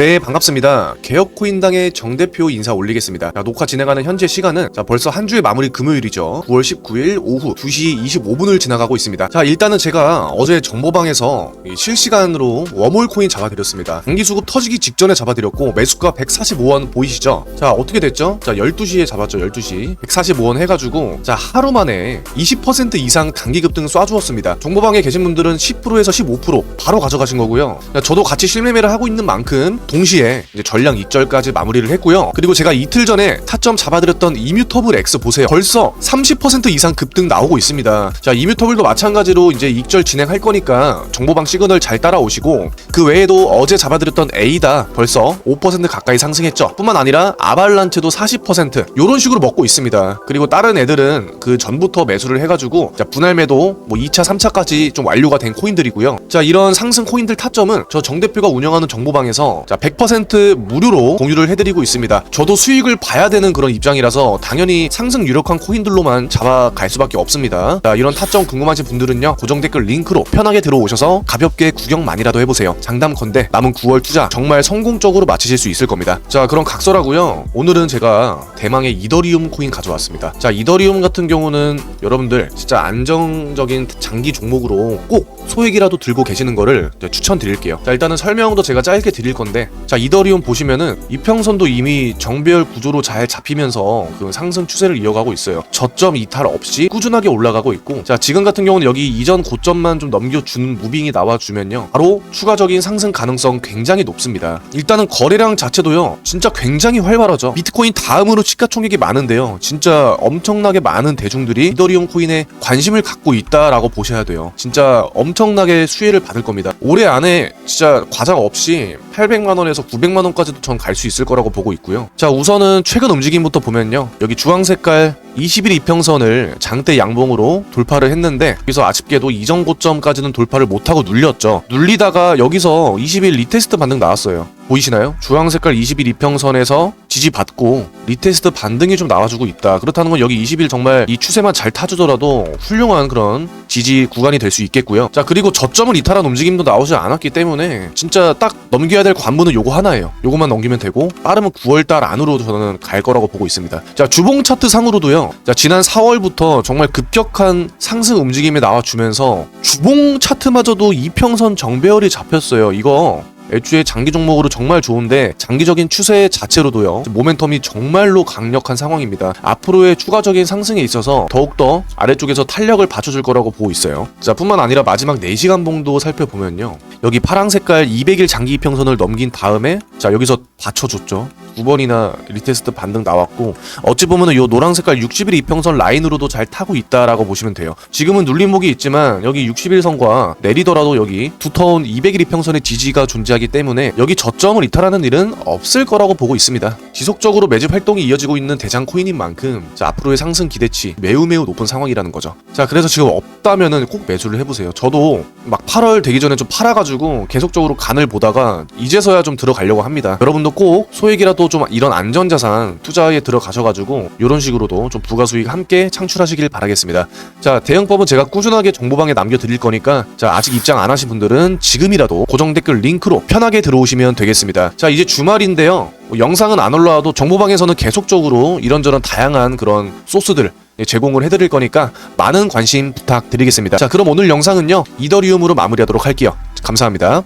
네 반갑습니다. 개혁코인당의 정대표 인사 올리겠습니다. 자, 녹화 진행하는 현재 시간은 자, 벌써 한 주의 마무리 금요일이죠. 9월 19일 오후 2시 25분을 지나가고 있습니다. 자 일단은 제가 어제 정보방에서 이 실시간으로 웜홀 코인 잡아드렸습니다. 단기 수급 터지기 직전에 잡아드렸고 매수가 145원 보이시죠? 자 어떻게 됐죠? 자 12시에 잡았죠 12시. 145원 해가지고 자 하루 만에 20% 이상 단기 급등 쏴주었습니다. 정보방에 계신 분들은 10%에서 15% 바로 가져가신 거고요. 자, 저도 같이 실매매를 하고 있는 만큼 동시에 이제 전량 익절까지 마무리를 했고요. 그리고 제가 이틀 전에 타점 잡아드렸던 이뮤터블 X 보세요. 벌써 30% 이상 급등 나오고 있습니다. 자, 이뮤터블도 마찬가지로 이제 익절 진행할 거니까 정보방 시그널 잘 따라오시고 그 외에도 어제 잡아드렸던 A다 벌써 5% 가까이 상승했죠. 뿐만 아니라 아발란체도 40% 이런 식으로 먹고 있습니다. 그리고 다른 애들은 그 전부터 매수를 해가지고 자, 분할 매도 뭐 2차, 3차까지 좀 완료가 된 코인들이고요. 자, 이런 상승 코인들 타점은 저 정 대표가 운영하는 정보방에서 자, 100% 무료로 공유를 해드리고 있습니다. 저도 수익을 봐야 되는 그런 입장이라서 당연히 상승 유력한 코인들로만 잡아갈 수밖에 없습니다. 자, 이런 타점 궁금하신 분들은요, 고정 댓글 링크로 편하게 들어오셔서 가볍게 구경만이라도 해보세요. 장담컨대 남은 9월 투자 정말 성공적으로 마치실 수 있을 겁니다. 자, 그럼 각설하고요. 오늘은 제가 대망의 이더리움 코인 가져왔습니다. 자, 이더리움 같은 경우는 여러분들 진짜 안정적인 장기 종목으로 꼭 소액이라도 들고 계시는 거를 추천드릴게요. 자, 일단은 설명도 제가 짧게 드릴 건데, 자, 이더리움 보시면은 이평선도 이미 정배열 구조로 잘 잡히면서 그 상승 추세를 이어가고 있어요. 저점 이탈 없이 꾸준하게 올라가고 있고, 자, 지금 같은 경우는 여기 이전 고점만 좀 넘겨주는 무빙이 나와주면요. 바로 추가적인 상승 가능성 굉장히 높습니다. 일단은 거래량 자체도요, 진짜 굉장히 활발하죠. 비트코인 다음으로 시가총액이 많은데요. 진짜 엄청나게 많은 대중들이 이더리움 코인에 관심을 갖고 있다라고 보셔야 돼요. 진짜 엄청나게 수혜를 받을 겁니다. 올해 안에 진짜 과장 없이 800만 원에서 900만 원까지도 전 갈 수 있을 거라고 보고 있고요. 자, 우선은 최근 움직임부터 보면요. 여기 주황 색깔 20일 이평선을 장대 양봉으로 돌파를 했는데 여기서 아쉽게도 이전 고점까지는 돌파를 못하고 눌렸죠. 눌리다가 여기서 20일 리테스트 반등 나왔어요. 보이시나요? 주황 색깔 20일 이평선에서 지지받고 리테스트 반등이 좀 나와주고 있다. 그렇다는 건 여기 20일 정말 이 추세만 잘 타주더라도 훌륭한 그런 지지 구간이 될 수 있겠고요. 자 그리고 저점을 이탈한 움직임도 나오지 않았기 때문에 진짜 딱 넘겨야 될 관문은 요거 하나예요. 요거만 넘기면 되고 빠르면 9월달 안으로 저는 갈 거라고 보고 있습니다. 자 주봉 차트 상으로도요. 자 지난 4월부터 정말 급격한 상승 움직임이 나와주면서 주봉 차트마저도 이평선 정배열이 잡혔어요. 이거 애초에 장기 종목으로 정말 좋은데 장기적인 추세 자체로도요 모멘텀이 정말로 강력한 상황입니다. 앞으로의 추가적인 상승에 있어서 더욱더 아래쪽에서 탄력을 받쳐줄 거라고 보고 있어요. 자 뿐만 아니라 마지막 4시간 봉도 살펴보면요 여기 파랑 색깔 200일 장기 이평선을 넘긴 다음에 자 여기서 받쳐줬죠 두 번이나 리테스트 반등 나왔고 어찌 보면은 요 노랑 색깔 60일 이평선 라인으로도 잘 타고 있다라고 보시면 돼요. 지금은 눌림목이 있지만 여기 60일선과 내리더라도 여기 두터운 200일 이평선의 지지가 존재하기 때문에 여기 저점을 이탈하는 일은 없을 거라고 보고 있습니다. 지속적으로 매집 활동이 이어지고 있는 대장 코인인 만큼 자, 앞으로의 상승 기대치 매우 매우 높은 상황이라는 거죠. 자 그래서 지금 없다면은 꼭 매수를 해보세요. 저도 막 8월 되기 전에 좀 팔아가지고 계속적으로 간을 보다가 이제서야 좀 들어가려고 합니다. 여러분도 꼭 소액이라도 좀 이런 안전자산 투자에 들어가셔가지고 이런 식으로도 좀 부가 수익 함께 창출하시길 바라겠습니다. 자 대응법은 제가 꾸준하게 정보방에 남겨드릴 거니까 자 아직 입장 안 하신 분들은 지금이라도 고정 댓글 링크로 편하게 들어오시면 되겠습니다. 자 이제 주말인데요. 뭐 영상은 안 올라와도 정보방에서는 계속적으로 이런저런 다양한 그런 소스들 제공을 해드릴 거니까 많은 관심 부탁드리겠습니다. 자 그럼 오늘 영상은요 이더리움으로 마무리하도록 할게요. 감사합니다.